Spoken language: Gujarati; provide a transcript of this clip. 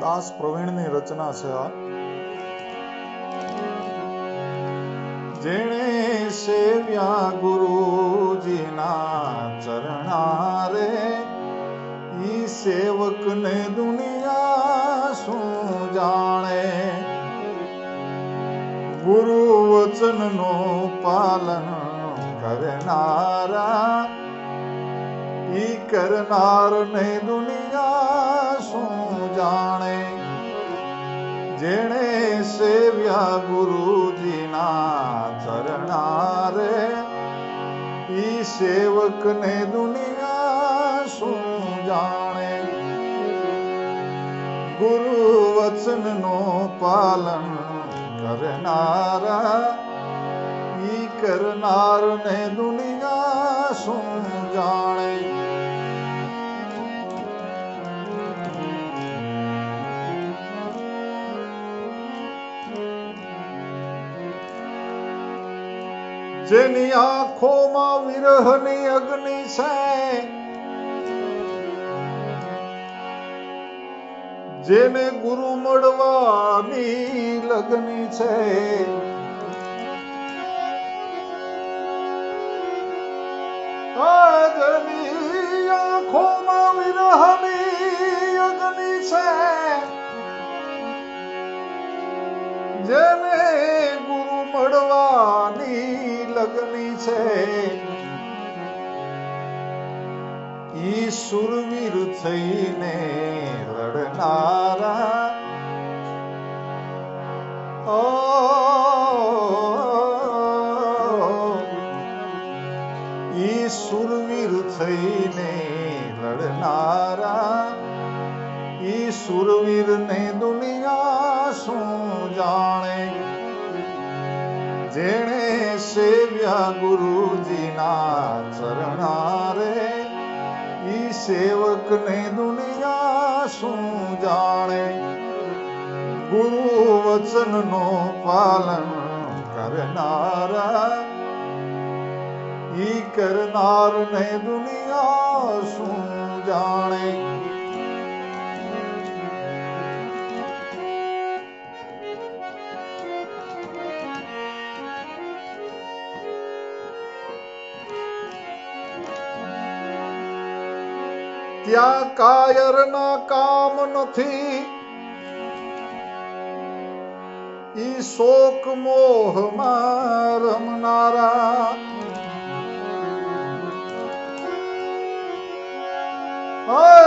દાસ પ્રવીણની રચના છે આ. જેણે સેવ્યા ગુરુજીના ચરણા ઈ સેવકને દુનિયા શું જાણે? ગુરુ વચનનું પાલન કરનારા ઈ કરનારને દુનિયા શું જાણે જેણે સેવ્યા ગુરુજીના ચરણા રે ઈ સેવકને દુનિયા શું જાણે ગુરુ વચનનું પાલન કરનારા ઈ કરનારને દુનિયા શું જાણે જેની આંખોમાં વિરહની અગ્નિ છે. જેને ગુરુ મળવાની લગની છે. જેની આંખોમાં વિરહની અગ્નિ છે. જેને ગુરુ મળવાની લગની છે. ઈ સુરવીર થઈને લડનારા. ઈ સુરવીર થઈને લડનારા. ઈ સુરવીરને દુનિયા શું જાણે? જેણે ગુરુજીના ચરણા રે ઈ સેવકને દુનિયા શું જાણે? ગુરુ વચનનો પાલન કરનારા ઈ કરનારને દુનિયા શું ત્યાં કાયરના કામ નથી. ઈ શોક મોહમાં રમનારા. ત્યાં